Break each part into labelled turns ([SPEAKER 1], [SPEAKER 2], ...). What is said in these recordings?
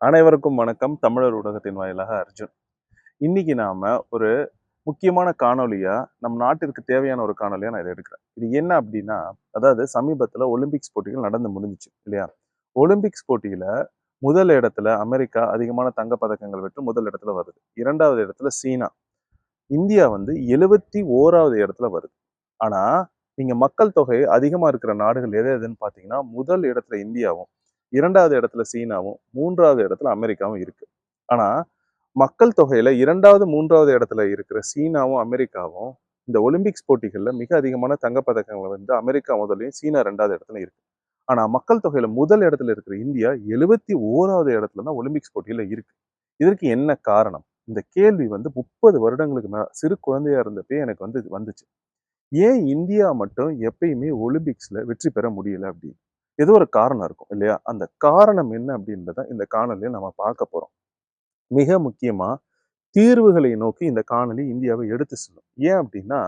[SPEAKER 1] அனைவருக்கும் வணக்கம். தமிழர் ஊடகத்தின் வாயிலாக அர்ஜுன். இன்னைக்கு நாம ஒரு முக்கியமான காணொலியா நம் நாட்டிற்கு தேவையான ஒரு காணொலியா நான் இதை எடுக்கிறேன். இது என்ன அப்படின்னா அதாவது சமீபத்துல ஒலிம்பிக்ஸ் போட்டிகள் நடந்து முடிஞ்சுச்சு இல்லையா? ஒலிம்பிக்ஸ் போட்டியில முதல் இடத்துல அமெரிக்கா அதிகமான தங்க பதக்கங்கள் வெற்று முதல் இடத்துல வருது. இரண்டாவது இடத்துல சீனா. இந்தியா வந்து எழுவத்தி ஓராவது இடத்துல வருது. ஆனா நீங்க மக்கள் தொகை அதிகமா இருக்கிற நாடுகள் எது எதுன்னு பாத்தீங்கன்னா முதல் இடத்துல இந்தியாவும் இரண்டாவது இடத்துல சீனாவும் மூன்றாவது இடத்துல அமெரிக்காவும் இருக்கு. ஆனா மக்கள் தொகையில இரண்டாவது மூன்றாவது இடத்துல இருக்கிற சீனாவும் அமெரிக்காவும் இந்த ஒலிம்பிக்ஸ் போட்டிகளில் மிக அதிகமான தங்கப்பதக்கங்களை வந்து அமெரிக்கா முதலையும் சீனா ரெண்டாவது இடத்துல இருக்கு. ஆனால் மக்கள் தொகையில் முதல் இடத்துல இருக்கிற இந்தியா எழுபத்தி ஓராவது இடத்துல தான் ஒலிம்பிக்ஸ் போட்டியில் இருக்கு. இதற்கு என்ன காரணம்? இந்த கேள்வி வந்து முப்பது வருடங்களுக்கு மேலே சிறு குழந்தையா இருந்தப்பே எனக்கு வந்து இது வந்துச்சு. ஏன் இந்தியா மட்டும் எப்பயுமே ஒலிம்பிக்ஸில் வெற்றி பெற முடியல அப்படின்னு? ஏதோ ஒரு காரணம் இருக்கும் இல்லையா? அந்த காரணம் என்ன அப்படின்றத இந்த காணொலியை நம்ம பார்க்க போகிறோம் மிக முக்கியமாக தீர்வுகளை நோக்கி இந்த காணொலி இந்தியாவை எடுத்து செல்லும். ஏன் அப்படின்னா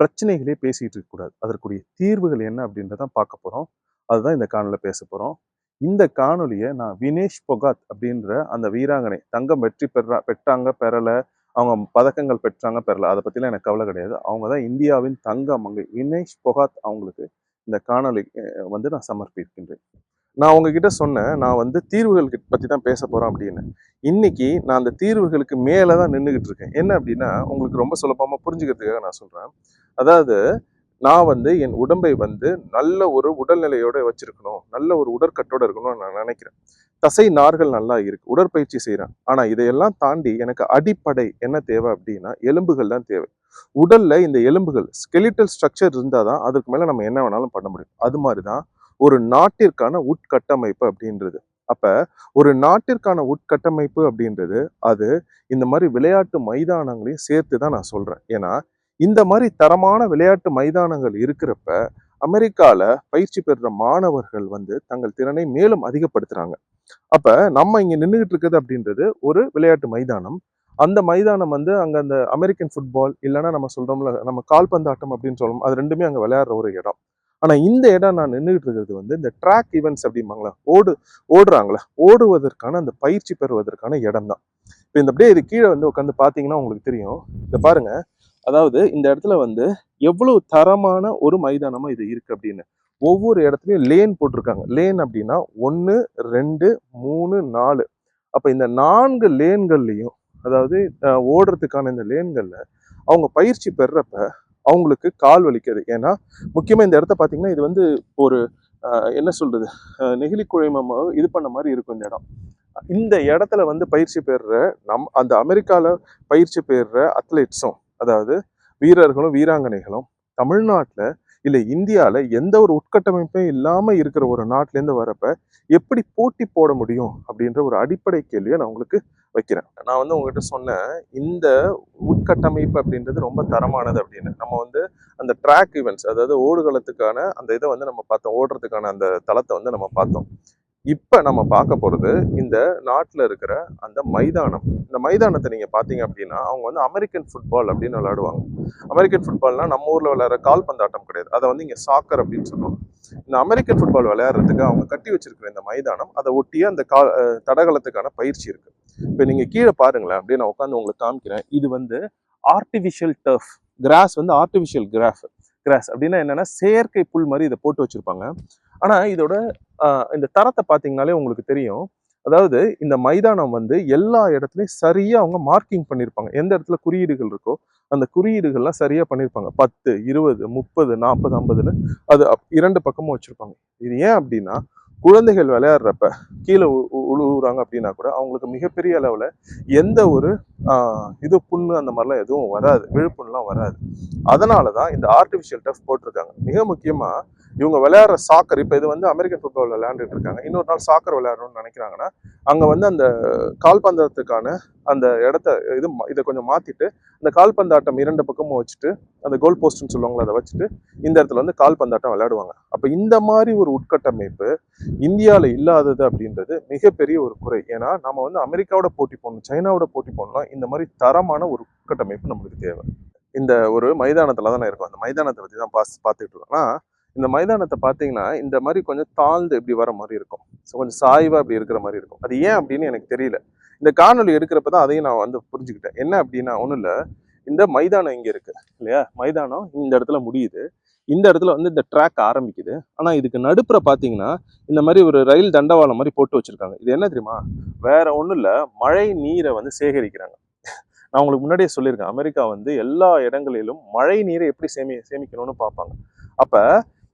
[SPEAKER 1] பிரச்சனைகளே பேசிகிட்டு இருக்கக்கூடாது அதற்குரிய தீர்வுகள் என்ன அப்படின்றத பார்க்க போகிறோம் அதுதான் இந்த காணொலியில் பேச போகிறோம் இந்த காணொலியை நான் வினேஷ் பொகாத் அப்படின்ற அந்த வீராங்கனை தங்கம் வெற்றி பெறா பெற்றாங்க பெறலை. அவங்க பதக்கங்கள் பெற்றாங்க பெறலை. அதை பற்றிலாம் எனக்கு கவலை கிடையாது. அவங்க தான் இந்தியாவின் தங்க மங்கை வினேஷ் பொகாத் அவங்களுக்கு இந்த காணொலி வந்து நான் சமர்ப்பிக்கின்றேன். நான் உங்ககிட்ட சொன்னேன் நான் வந்து தீர்வுகள் பற்றி தான் பேச போகிறேன் அப்படின்னு. இன்னைக்கு நான் அந்த தீர்வுகளுக்கு மேலே தான் நின்றுக்கிட்டு இருக்கேன். என்ன அப்படின்னா உங்களுக்கு ரொம்ப சுலபமாக புரிஞ்சுக்கிறதுக்காக நான் சொல்கிறேன் அதாவது நான் வந்து என் உடம்பை வந்து நல்ல ஒரு உடல்நிலையோடு வச்சுருக்கணும். நல்ல ஒரு உடற்கட்டோடு இருக்கணும்னு நான் நினைக்கிறேன். தசை நார்கள் நல்லா இருக்கு. உடற்பயிற்சி செய்கிறேன் ஆனால் இதையெல்லாம் தாண்டி எனக்கு அடிப்படை என்ன தேவை அப்படின்னா எலும்புகள் தான் தேவை. உடல்ல இந்த எலும்புகள் ஸ்கெலிட்டல் ஸ்ட்ரக்சர் இருந்தால் தான் அதுக்கு மேலே நம்ம என்ன வேணாலும் பண்ண முடியும். அது மாதிரி தான் ஒரு நாட்டிற்கான உட்கட்டமைப்பு அப்படின்றது. அப்ப ஒரு நாட்டிற்கான உட்கட்டமைப்பு அப்படின்றது அது இந்த மாதிரி விளையாட்டு மைதானங்களையும் சேர்த்து தான் நான் சொல்றேன். ஏன்னா இந்த மாதிரி தரமான விளையாட்டு மைதானங்கள் இருக்கிறப்ப அமெரிக்காவில் பயிற்சி பெறுற மாணவர்கள் வந்து தங்கள் திறனை மேலும் அதிகப்படுத்துகிறாங்க அப்ப நம்ம இங்க நின்றுகிட்டு இருக்குது அப்படின்றது ஒரு விளையாட்டு மைதானம். அந்த மைதானம் வந்து அங்க அந்த அமெரிக்கன் ஃபுட்பால் இல்லைன்னா நம்ம சொல்றோம்ல நம்ம கால்பந்தாட்டம் அப்படின்னு சொல்லணும் அது ரெண்டுமே அங்க விளையாடுற ஒரு இடம். ஆனா இந்த இடம் நான் நின்றுகிட்டு இருக்கிறது வந்து இந்த ட்ராக் ஈவெண்ட்ஸ் அப்படிம்பாங்களா ஓடு ஓடுறாங்களா ஓடுவதற்கான அந்த பயிற்சி பெறுவதற்கான இடம் தான் இப்போ இந்த அப்படியே இது கீழே வந்து உட்காந்து பார்த்தீங்கன்னா உங்களுக்கு தெரியும். இந்த பாருங்க. அதாவது இந்த இடத்துல வந்து எவ்வளவு தரமான ஒரு மைதானமா இது இருக்கு அப்படின்னு. ஒவ்வொரு இடத்துலையும் லேன் போட்டிருக்காங்க. லேன் அப்படின்னா ஒன்று ரெண்டு மூணு நாலு. அப்போ இந்த நான்கு லேன்கள்லையும் அதாவது ஓடுறதுக்கான இந்த லேன்களில் அவங்க பயிற்சி பெறப்ப அவங்களுக்கு கால் வலிக்குது. ஏன்னா முக்கியமாக இந்த இடத்த பார்த்தீங்கன்னா இது வந்து ஒரு என்ன சொல்கிறது நெகிழி குழைமம் இது பண்ண மாதிரி இருக்கும் இந்த இடம். இந்த இடத்துல வந்து பயிற்சி பெறுற நம் அந்த அமெரிக்காவில் பயிற்சி பெறுற அத்லெட்ஸும் அதாவது வீரர்களும் வீராங்கனைகளும் தமிழ்நாட்டில் இல்லை இந்தியாவில் எந்த ஒரு உட்கட்டமைப்பும் இல்லாமல் இருக்கிற ஒரு நாட்டிலேருந்து வரப்ப எப்படி போட்டி போட முடியும் அப்படின்ற ஒரு அடிப்படை கேள்வியை நான் உங்களுக்கு வைக்கிறேன். நான் வந்து உங்ககிட்ட சொன்னேன் இந்த உட்கட்டமைப்பு அப்படின்றது ரொம்ப தரமானது அப்படின்னு. நம்ம வந்து அந்த ட்ராக் ஈவெண்ட்ஸ் அதாவது ஓடுகளத்துக்கான அந்த இதை வந்து நம்ம பார்த்தோம் ஓடுறதுக்கான அந்த தளத்தை வந்து நம்ம பார்த்தோம். இப்போ நம்ம பார்க்க போகிறது இந்த நாட்டில் இருக்கிற அந்த மைதானம். இந்த மைதானத்தை நீங்கள் பார்த்தீங்க அப்படின்னா அவங்க வந்து அமெரிக்கன் ஃபுட்பால் அப்படின்னு விளையாடுவாங்க. அமெரிக்கன் ஃபுட்பால்னால் நம்ம ஊரில் விளையாடுற கால்பந்தாட்டம் கிடையாது. அதை வந்து இங்கே சாக்கர் அப்படின்னு சொல்லுவாங்க. இந்த அமெரிக்கன் ஃபுட்பால் விளையாடுறதுக்கு அவங்க கட்டி வச்சிருக்கிற இந்த மைதானம் அதை ஒட்டியே அந்த கா தடகளத்துக்கான பயிற்சி இருக்கு. இப்போ நீங்க கீழே பாருங்களேன் அப்படியே நான் உட்காந்து உங்களுக்கு காமிக்கிறேன். இது வந்து ஆர்டிஃபிஷியல் டர்ஃப் கிராஸ் வந்து ஆர்டிஃபிஷியல் கிராஃப் கிராஸ் அப்படின்னா என்னென்னா செயற்கை புல் மாதிரி இதை போட்டு வச்சுருப்பாங்க. ஆனால் இதோட இந்த தரத்தை பார்த்தீங்கனாலே உங்களுக்கு தெரியும். அதாவது இந்த மைதானம் வந்து எல்லா இடத்துலையும் சரியாக அவங்க மார்க்கிங் பண்ணியிருப்பாங்க எந்த இடத்துல குறியீடுகள் இருக்கோ அந்த குறியீடுகள்லாம் சரியாக பண்ணியிருப்பாங்க பத்து இருபது முப்பது நாற்பது ஐம்பதுன்னு. அது அப்- இரண்டு பக்கமும் வச்சுருப்பாங்க. இது ஏன் அப்படின்னா குழந்தைகள் விளையாடுறப்ப கீழே உ- உழுவுறாங்க அப்படின்னா கூட அவங்களுக்கு மிகப்பெரிய அளவில் எந்த ஒரு இது புண்ணு அந்த மாதிரிலாம் எதுவும் வராது விழுப்புண்ணுலாம் வராது. அதனால தான் இந்த ஆர்டிஃபிஷியல் டஃப் போட்டிருக்காங்க. மிக முக்கியமாக இவங்க விளையாடுற சாக்கர் இப்போ இது வந்து அமெரிக்கன் ஃபுட்பால் விளையாண்டுட்டு இருக்காங்க. இன்னொரு நாள் சாக்கர் விளையாடணும்னு நினைக்கிறாங்கன்னா அங்கே வந்து அந்த கால்பந்தாட்டத்துக்கான அந்த இடத்த இது இதை கொஞ்சம் மாற்றிட்டு அந்த கால்பந்தாட்டம் இரண்டு பக்கமும் வச்சுட்டு அந்த கோல் போஸ்ட்னு சொல்லுவாங்களா அதை வச்சுட்டு இந்த இடத்துல வந்து கால்பந்தாட்டம் விளையாடுவாங்க. அப்போ இந்த மாதிரி ஒரு உட்கட்டமைப்பு இந்தியாவில் இல்லாதது அப்படின்றது மிகப்பெரிய ஒரு குறை. ஏன்னா நம்ம வந்து அமெரிக்காவோட போட்டி போடணும் சைனாவோட போட்டி போடணும்னா இந்த மாதிரி தரமான ஒரு உட்கட்டமைப்பு நம்மளுக்கு தேவை. இந்த ஒரு மைதானத்தில் தான் நான் இருக்கோம். அந்த மைதானத்தை பற்றி தான் பாஸ் பார்த்துட்டு இருக்கோம் இந்த மைதானத்தை பார்த்தீங்கன்னா இந்த மாதிரி கொஞ்சம் தாழ்ந்து இப்படி வர மாதிரி இருக்கும். ஸோ கொஞ்சம் சாய்வாக இப்படி இருக்கிற மாதிரி இருக்கும். அது ஏன் அப்படின்னு எனக்கு தெரியல. இந்த காணொலி எடுக்கிறப்ப தான் அதையும் நான் வந்து புரிஞ்சுக்கிட்டேன். என்ன அப்படின்னா ஒன்றும் இல்லை. இந்த மைதானம் இங்கே இருக்குது இல்லையா? மைதானம் இந்த இடத்துல முடியுது. இந்த இடத்துல வந்து இந்த ட்ராக் ஆரம்பிக்குது. ஆனால் இதுக்கு நடுப்புற பார்த்தீங்கன்னா இந்த மாதிரி ஒரு ரயில் தண்டவாளம் மாதிரி போட்டு வச்சுருக்காங்க. இது என்ன தெரியுமா? வேற ஒன்றும் இல்லை. மழை நீரை வந்து சேகரிக்கிறாங்க. நான் உங்களுக்கு முன்னாடியே சொல்லியிருக்கேன். அமெரிக்கா வந்து எல்லா இடங்களிலும் மழை நீரை எப்படி சேமி சேமிக்கணும்னு பார்ப்பாங்க. அப்போ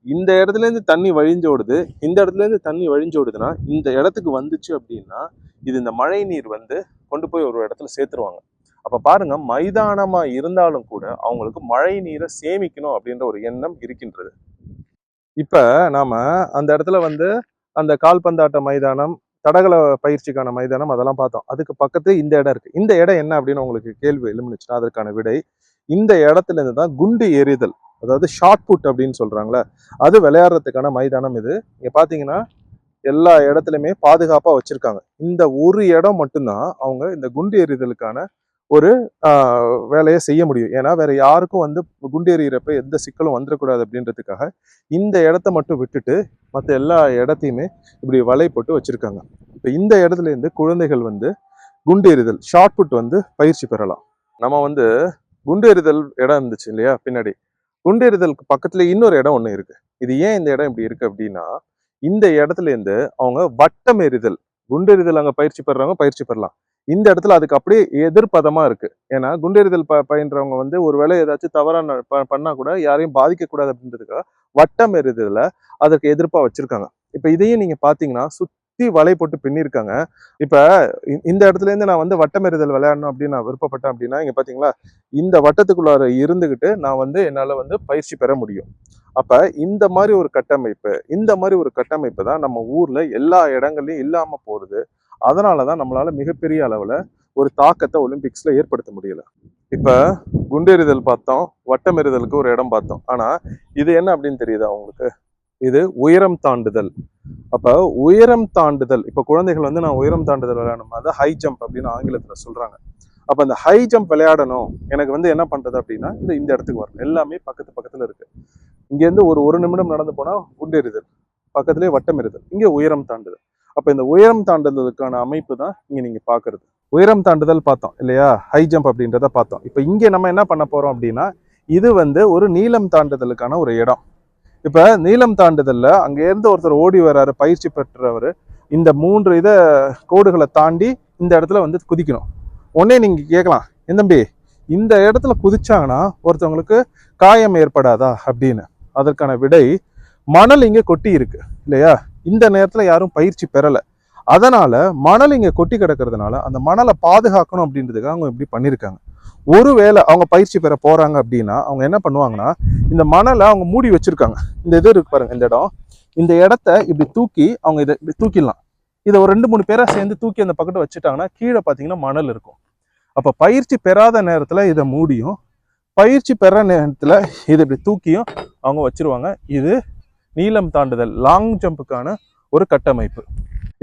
[SPEAKER 1] இந்த இடத்துல இருந்து தண்ணி வழிஞ்சோடுது இந்த இடத்துல இருந்து தண்ணி வழிஞ்சோடுதுன்னா இந்த இடத்துக்கு வந்துச்சு அப்படின்னா இது இந்த மழை நீர் வந்து கொண்டு போய் ஒரு இடத்துல சேர்த்துருவாங்க. அப்போ பாருங்க மைதானமாக இருந்தாலும் கூட அவங்களுக்கு மழை நீரை சேமிக்கணும் அப்படின்ற ஒரு எண்ணம் இருக்கின்றது. இப்போ நாம் அந்த இடத்துல வந்து அந்த கால்பந்தாட்ட மைதானம் தடகள பயிற்சிக்கான மைதானம் அதெல்லாம் பார்த்தோம். அதுக்கு பக்கத்து இந்த இடம் இருக்குது இந்த இடம் என்ன அப்படின்னு உங்களுக்கு கேள்வி எழுமினுச்சுன்னா அதற்கான விடை இந்த இடத்துல இருந்து தான் குண்டு எறிதல். அதாவது ஷார்ட் புட் அப்படின்னு சொல்கிறாங்களே அது விளையாடுறதுக்கான மைதானம் இது. இங்கே பார்த்தீங்கன்னா எல்லா இடத்துலையுமே பாதுகாப்பாக வச்சுருக்காங்க. இந்த ஒரு இடம் மட்டும்தான் அவங்க இந்த குண்டு எறிதலுக்கான ஒரு வேலையை செய்ய முடியும். ஏன்னா வேற யாருக்கும் வந்து குண்டு எறிகிறப்ப எந்த சிக்கலும் வந்துடக்கூடாது அப்படின்றதுக்காக இந்த இடத்த மட்டும் விட்டுட்டு மற்ற எல்லா இடத்தையுமே இப்படி வலை போட்டு வச்சிருக்காங்க. இப்போ இந்த இடத்துல இருந்து குழந்தைகள் வந்து குண்டு எறிதல் ஷார்ட் புட் வந்து பயிற்சி பெறலாம். நம்ம வந்து குண்டு எறிதல் இடம் இருந்துச்சு இல்லையா பின்னாடி. குண்டெறிதலுக்கு பக்கத்துல இன்னொரு இடம் ஒன்று இருக்கு. இது ஏன் இந்த இடம் இப்படி இருக்கு அப்படின்னா இந்த இடத்துல இருந்து அவங்க வட்டம் எறிதல் குண்டெறிதல் அங்கே அங்க பயிற்சி பெறுறவங்க பயிற்சி பெறலாம். இந்த இடத்துல அதுக்கு அப்படியே எதிர்ப்பதமா இருக்கு. ஏன்னா குண்டெறிதல் ப பயின்றவங்க வந்து ஒருவேளை ஏதாச்சும் தவறான ப- பண்ணா கூட யாரையும் பாதிக்கக்கூடாது அப்படின்றதுக்காக வட்டம் எறிதல அதற்கு எதிர்ப்பா வச்சிருக்காங்க. இப்ப இதையும் நீங்க பாத்தீங்கன்னா சுற்றி வலை போட்டு பின்னிருக்காங்க. இப்ப இந்த இடத்துல இருந்து நான் வந்து வட்டமெறிதல் விளையாடணும் அப்படின்னு நான் விருப்பப்பட்டேன் அப்படின்னா இங்கே பார்த்தீங்களா இந்த வட்டத்துக்குள்ளார இருந்துகிட்டு நான் வந்து என்னால வந்து பயிற்சி பெற முடியும். அப்ப இந்த மாதிரி ஒரு கட்டமைப்பு இந்த மாதிரி ஒரு கட்டமைப்பு தான் நம்ம ஊர்ல எல்லா இடங்கள்லயும் இல்லாம போறது அதனாலதான் நம்மளால மிகப்பெரிய அளவுல ஒரு தாக்கத்தை ஒலிம்பிக்ஸ்ல ஏற்படுத்த முடியல. இப்ப குண்டெறிதல் பார்த்தோம் வட்டமெறிதலுக்கு ஒரு இடம் பார்த்தோம். ஆனா இது என்ன அப்படின்னு தெரியுதா உங்களுக்கு? இது உயரம் தாண்டுதல். அப்போ உயரம் தாண்டுதல் இப்போ குழந்தைகள் வந்து நான் உயரம் தாண்டுதல் விளையாடணும். அதை ஹை ஜம்ப் அப்படின்னு ஆங்கிலத்தில் சொல்கிறாங்க அப்போ அந்த ஹை ஜம்ப் விளையாடணும். எனக்கு வந்து என்ன பண்ணுறது அப்படின்னா இந்த இந்த இடத்துக்கு வரணும். எல்லாமே பக்கத்து பக்கத்தில் இருக்குது இங்கேருந்து ஒரு ஒரு நிமிடம் நடந்து போனா குண்டெறிதல் பக்கத்துலேயே வட்டம் எறிதல் இங்கே உயரம் தாண்டுதல். அப்போ இந்த உயரம் தாண்டுதலுக்கான அமைப்பு தான் இங்கே நீங்கள் பார்க்குறது உயரம் தாண்டுதல் பார்த்தோம் இல்லையா? ஹை ஜம்ப் அப்படின்றத பார்த்தோம். இப்போ இங்கே நம்ம என்ன பண்ண போகிறோம் அப்படின்னா இது வந்து ஒரு நீளம் தாண்டுதலுக்கான ஒரு இடம். இப்போ நீளம் தாண்டுதல்ல அங்கேருந்து ஒருத்தர் ஓடி வர்றாரு பயிற்சி பெற்றவர். இந்த மூன்று இதை கோடுகளை தாண்டி இந்த இடத்துல வந்து குதிக்கணும். உடனே நீங்கள் கேட்கலாம் என் தம்பி இந்த இடத்துல குதிச்சாங்கன்னா ஒருத்தவங்களுக்கு காயம் ஏற்படாதா? அப்படின்னு. அதற்கான விடை மணல் இங்கே கொட்டி இருக்கு இல்லையா? இந்த நேரத்தில் யாரும் பயிற்சி பெறலை. அதனால மணல் இங்கே கொட்டி கிடக்கிறதுனால அந்த மணலை பாதுகாக்கணும் அப்படின்றதுக்காக அவங்க இப்படி பண்ணியிருக்காங்க. ஒருவேளை அவங்க பயிற்சி பெற போகிறாங்க அப்படின்னா அவங்க என்ன பண்ணுவாங்கன்னா இந்த மணலை அவங்க மூடி வச்சுருக்காங்க. இந்த இது இருக்கு பாருங்க இந்த இடம். இந்த இடத்த இப்படி தூக்கி அவங்க இதை இப்படி தூக்கிடலாம். இதை ஒரு ரெண்டு மூணு பேராக சேர்ந்து தூக்கி அந்த பக்கத்தை வச்சுட்டாங்கன்னா கீழே பார்த்தீங்கன்னா மணல் இருக்கும். அப்போ பயிற்சி பெறாத நேரத்தில் இதை மூடியும் பயிற்சி பெற நேரத்தில் இதை இப்படி தூக்கியும் அவங்க வச்சிருவாங்க. இது நீளம் தாண்டுதல் லாங் ஜம்புக்கான ஒரு கட்டமைப்பு.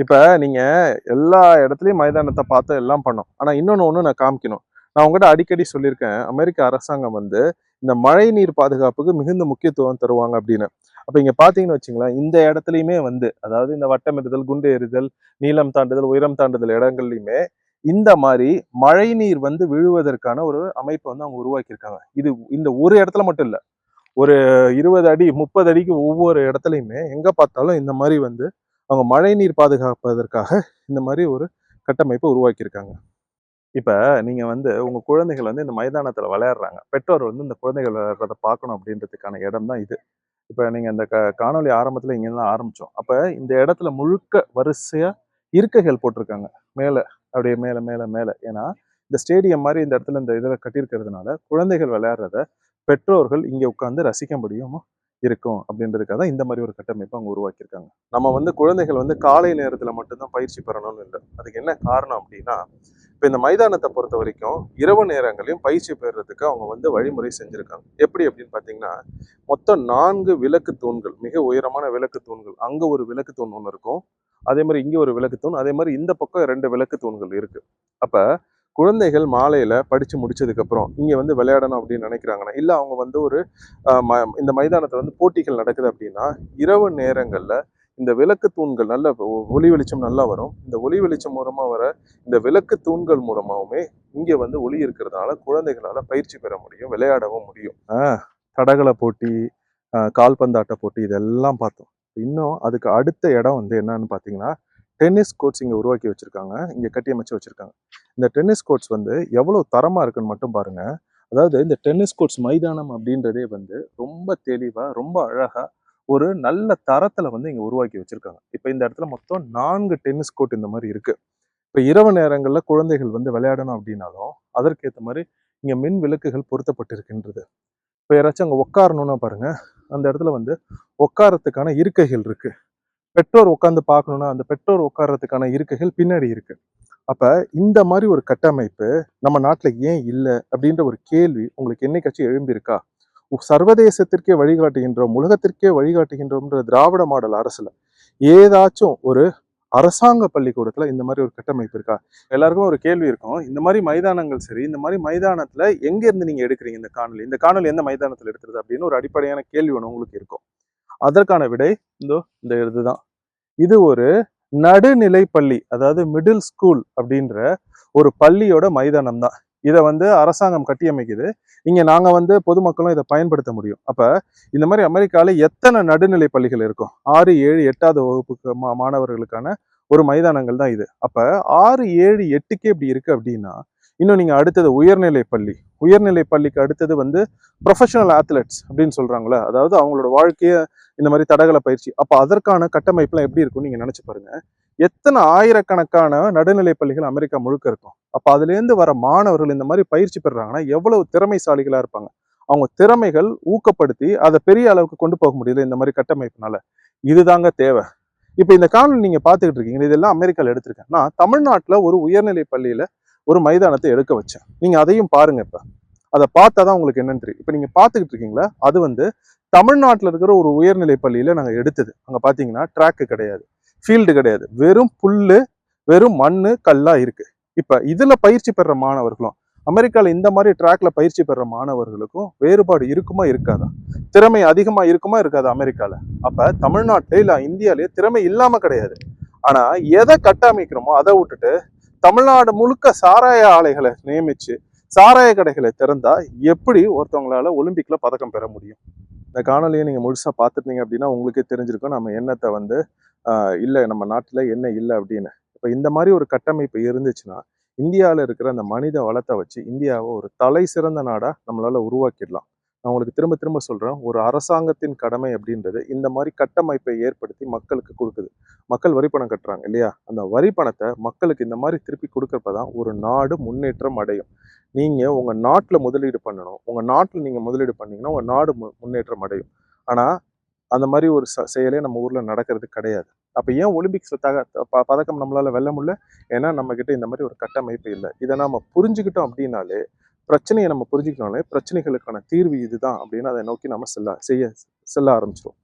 [SPEAKER 1] இப்போ நீங்கள் எல்லா இடத்துலையும் மைதானத்தை பார்த்து எல்லாம் பண்ணோம் ஆனால் இன்னொன்று ஒன்று நான் காமிக்கணும். நான் உங்கள்கிட்ட அடிக்கடி சொல்லியிருக்கேன் அமெரிக்க அரசாங்கம் வந்து இந்த மழை நீர் பாதுகாப்புக்கு மிகுந்த முக்கியத்துவம் தருவாங்க அப்படின்னு. அப்போ இங்கே பார்த்தீங்கன்னு வச்சுங்களேன் இந்த இடத்துலையுமே வந்து அதாவது இந்த வட்டம் எறிதல் குண்டு எறிதல் நீளம் தாண்டுதல் உயரம் தாண்டுதல் இடங்கள்லையுமே இந்த மாதிரி மழை நீர் வந்து விழுவதற்கான ஒரு அமைப்பை வந்து அவங்க உருவாக்கியிருக்காங்க. இது இந்த ஒரு இடத்துல மட்டும் இல்லை ஒரு இருபது அடி முப்பது அடிக்கு ஒவ்வொரு இடத்துலையுமே எங்கே பார்த்தாலும் இந்த மாதிரி வந்து அவங்க மழை நீர் பாதுகாப்பதற்காக இந்த மாதிரி ஒரு கட்டமைப்பை உருவாக்கியிருக்காங்க. இப்போ நீங்கள் வந்து உங்கள் குழந்தைகள் வந்து இந்த மைதானத்தில் விளையாடுறாங்க. பெற்றோர் வந்து இந்த குழந்தைகள் விளையாடுறத பார்க்கணும் அப்படின்றதுக்கான இடம் தான் இது. இப்போ நீங்கள் இந்த க காணொளி ஆரம்பத்தில் இங்கே தான் ஆரம்பித்தோம் அப்போ இந்த இடத்துல முழுக்க வரிசையாக இருக்கைகள் போட்டிருக்காங்க. மேலே அப்படியே மேலே மேலே மேலே. ஏன்னா இந்த ஸ்டேடியம் மாதிரி இந்த இடத்துல இந்த இதில் கட்டியிருக்கிறதுனால குழந்தைகள் விளையாடுறத பெற்றோர்கள் இங்கே உட்காந்து ரசிக்க முடியுமோ? இருக்கும் அப்படின்றதுக்காக தான் இந்த மாதிரி ஒரு கட்டமைப்பை அவங்க உருவாக்கியிருக்காங்க. நம்ம வந்து குழந்தைகள் வந்து காலை நேரத்தில் மட்டும்தான் பயிற்சி பெறணும்னு இல்லை. அதுக்கு என்ன காரணம் அப்படின்னா இப்போ இந்த மைதானத்தை பொறுத்த வரைக்கும் இரவு நேரங்களையும் பயிற்சி பெறுறதுக்கு அவங்க வந்து வழிமுறை செஞ்சுருக்காங்க. எப்படி அப்படின்னு பார்த்தீங்கன்னா மொத்தம் நான்கு விளக்கு தூண்கள் மிக உயரமான விளக்கு தூண்கள். அங்கே ஒரு விளக்கு தூண் ஒன்று இருக்கும். அதே மாதிரி இங்கே ஒரு விளக்கு தூண். அதே மாதிரி இந்த பக்கம் ரெண்டு விளக்கு தூண்கள் இருக்குது அப்போ குழந்தைகள் மாலையில் படித்து முடிச்சதுக்கப்புறம் இங்கே வந்து விளையாடணும் அப்படின்னு நினைக்கிறாங்கன்னா இல்லை அவங்க வந்து ஒரு ம- இந்த மைதானத்தில் வந்து போட்டிகள் நடக்குது அப்படின்னா இரவு நேரங்களில் இந்த விளக்கு தூண்கள் நல்ல ஒளி வெளிச்சம் நல்லா வரும். இந்த ஒளி வெளிச்சம் மூலமாக வர இந்த விளக்கு தூண்கள் மூலமாகவுமே இங்கே வந்து ஒளி இருக்கிறதுனால குழந்தைகளால் பயிற்சி பெற முடியும் விளையாடவும் முடியும். தடகள போட்டி கால்பந்தாட்ட போட்டி இதெல்லாம் பார்த்தோம். இன்னும் அதுக்கு அடுத்த இடம் வந்து என்னன்னு பார்த்தீங்கன்னா டென்னிஸ் கோர்ட்ஸ் இங்கே உருவாக்கி வச்சிருக்காங்க. இங்கே கட்டியமைச்சு வச்சுருக்காங்க. வச்சிருக்காங்க இந்த டென்னிஸ் கோர்ட்ஸ் வந்து எவ்வளோ தரமாக இருக்குன்னு மட்டும் பாருங்கள் அதாவது இந்த டென்னிஸ் கோர்ட்ஸ் மைதானம் அப்படின்றதே வந்து ரொம்ப தெளிவாக ரொம்ப அழகாக ஒரு நல்ல தரத்தில் வந்து இங்கே உருவாக்கி வச்சிருக்காங்க. இப்போ இந்த இடத்துல மொத்தம் நான்கு டென்னிஸ் கோர்ட் இந்த மாதிரி இருக்குது இப்போ இரவு நேரங்களில் குழந்தைகள் வந்து விளையாடணும் அப்படின்னாலும் அதற்கேற்ற மாதிரி இங்கே மின் விளக்குகள் பொருத்தப்பட்டிருக்கின்றது. இப்போ யாராச்சும் அங்கே உட்காரணும்னா பாருங்கள் அந்த இடத்துல வந்து உட்காரத்துக்கான இருக்கைகள் இருக்குது பெற்றோர் உட்காந்து பார்க்கணும்னா அந்த பெற்றோர் உட்கார்றதுக்கான இருக்கைகள் பின்னாடி இருக்கு. அப்ப இந்த மாதிரி ஒரு கட்டமைப்பு நம்ம நாட்டுல ஏன் இல்லை? அப்படின்ற ஒரு கேள்வி உங்களுக்கு என்னைக்காச்சும் எழும்பியிருக்கா? உ- சர்வதேசத்திற்கே வழிகாட்டுகின்றோம் உலகத்திற்கே வழிகாட்டுகின்றோம்ன்ற திராவிட மாடல் அரசுல ஏதாச்சும் ஒரு அரசாங்க பள்ளிக்கூடத்துல இந்த மாதிரி ஒரு கட்டமைப்பு இருக்கா? எல்லாருக்கும் ஒரு கேள்வி இருக்கும். இந்த மாதிரி மைதானங்கள் சரி இந்த மாதிரி மைதானத்துல எங்க இருந்து நீங்க எடுக்கிறீங்க இந்த காணொலி இந்த காணொலி எந்த மைதானத்துல எடுக்கிறது அப்படின்னு ஒரு அடிப்படையான கேள்வி ஒன்று உங்களுக்கு இருக்கும். அதற்கான விடை இந்தோ இந்த இதுதான் இது ஒரு நடுநிலை பள்ளி அதாவது மிடில் ஸ்கூல் அப்படின்ற ஒரு பள்ளியோட மைதானம் தான் இதை வந்து அரசாங்கம் கட்டியமைக்குது. இங்கே நாங்கள் வந்து பொதுமக்களும் இதை பயன்படுத்த முடியும். அப்போ இந்த மாதிரி அமெரிக்காவில் எத்தனை நடுநிலை பள்ளிகள் இருக்கும்? ஆறு ஏழு எட்டாவது வகுப்புக்கு மா- மாணவர்களுக்கான ஒரு மைதானங்கள் தான் இது. அப்போ ஆறு ஏழு எட்டுக்கே இப்படி இருக்குது அப்படின்னா இன்னும் நீங்கள் அடுத்தது உயர்நிலை பள்ளி. உயர்நிலை பள்ளிக்கு அடுத்தது வந்து ப்ரொஃபஷனல் ஆத்லெட்ஸ் அப்படின்னு சொல்கிறாங்களே அதாவது அவங்களோட வாழ்க்கையை இந்த மாதிரி தடகள பயிற்சி. அப்போ அதற்கான கட்டமைப்புலாம் எப்படி இருக்கும்னு நீங்கள் நினச்சி பாருங்கள் எத்தனை ஆயிரக்கணக்கான நடுநிலை பள்ளிகள் அமெரிக்கா முழுக்க இருக்கும். அப்போ அதுலேருந்து வர மாணவர்கள் இந்த மாதிரி பயிற்சி பெறுறாங்கன்னா எவ்வளவு திறமைசாலிகளாக இருப்பாங்க. அவங்க திறமைகள் ஊக்கப்படுத்தி அதை பெரிய அளவுக்கு கொண்டு போக முடியல இந்த மாதிரி கட்டமைப்புனால. இதுதாங்க தேவை. இப்போ இந்த காணொலி நீங்கள் பார்த்துக்கிட்டு இருக்கீங்க. இதெல்லாம் அமெரிக்காவில் எடுத்திருக்கேன். நான் தமிழ்நாட்டில் ஒரு உயர்நிலை பள்ளியில் ஒரு மைதானத்தை எடுக்க வச்சேன். நீங்க அதையும் பாருங்க இப்ப. அதை பார்த்தாதான் உங்களுக்கு என்னன்னு தெரியும். இப்ப நீங்க பாத்துக்கிட்டு இருக்கீங்களா? அது வந்து தமிழ்நாட்டில் இருக்கிற ஒரு உயர்நிலை பள்ளியில நாங்கள் எடுத்தது. அங்க பாத்தீங்கன்னா ட்ராக்கு கிடையாது. ஃபீல்டு கிடையாது. வெறும் புல்லு வெறும் மண்ணு கல்லா இருக்கு. இப்ப இதுல பயிற்சி பெற மாணவர்களும் அமெரிக்கால இந்த மாதிரி ட்ராக்ல பயிற்சி பெற மாணவர்களுக்கும் வேறுபாடு இருக்குமா இருக்காதா? திறமை அதிகமா இருக்குமா இருக்காது அமெரிக்கால? அப்ப தமிழ்நாட்டிலே இல்ல இந்தியாலே திறமை இல்லாம கிடையாது. ஆனா எதை கட்டமைக்கிறோமோ அதை விட்டுட்டு தமிழ்நாடு முழுக்க சாராய ஆலைகளை நியமிச்சு சாராய கடைகளை திறந்தா எப்படி ஒருத்தவங்களால ஒலிம்பிக்ல பதக்கம் பெற முடியும்? இந்த காணொலியை நீங்கள் முழுசாக பார்த்துட்டீங்க அப்படின்னா உங்களுக்கே தெரிஞ்சிருக்கும் நம்ம எண்ணத்தை வந்து இல்லை நம்ம நாட்டில் என்ன இல்லை அப்படின்னு. இப்போ இந்த மாதிரி ஒரு கட்டமைப்பு இருந்துச்சுன்னா இந்தியாவில் இருக்கிற அந்த மனித வளத்தை வச்சு இந்தியாவை ஒரு தலை சிறந்த நாடாக நம்மளால் உருவாக்கிடலாம். நான் உங்களுக்கு திரும்ப திரும்ப சொல்கிறேன் ஒரு அரசாங்கத்தின் கடமை அப்படின்றது இந்த மாதிரி கட்டமைப்பை ஏற்படுத்தி மக்களுக்கு கொடுக்குது. மக்கள் வரி பணம் கட்டுறாங்க இல்லையா? அந்த வரி பணத்தை மக்களுக்கு இந்த மாதிரி திருப்பி கொடுக்கறப்பதான் ஒரு நாடு முன்னேற்றம் அடையும். நீங்கள் உங்கள் நாட்டில் முதலீடு பண்ணணும். உங்கள் நாட்டில் நீங்கள் முதலீடு பண்ணீங்கன்னா உங்கள் நாடு மு- முன்னேற்றம் அடையும். ஆனால் அந்த மாதிரி ஒரு ச- செயலே நம்ம ஊரில் நடக்கிறது கிடையாது. அப்போ ஏன் ஒலிம்பிக்ஸ் தக ப- பதக்கம் நம்மளால் வெல்ல முடியல? ஏன்னா நம்மக்கிட்ட இந்த மாதிரி ஒரு கட்டமைப்பு இல்லை. இதை நாம் புரிஞ்சுக்கிட்டோம் அப்படின்னாலே பிரச்சனையை நம்ம புரிஞ்சுக்கணும்னாலே பிரச்சனைகளுக்கான தீர்வு இதுதான் அப்படின்னு அதை நோக்கி நம்ம செல்ல செய்ய செல்ல ஆரம்பிச்சிடும்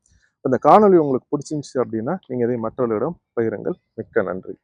[SPEAKER 1] இந்த காணொளி உங்களுக்கு பிடிச்சிருந்துச்சு அப்படின்னா நீங்கள் இதை மற்றவர்களிடம் பகிருங்கள். மிக்க நன்றி.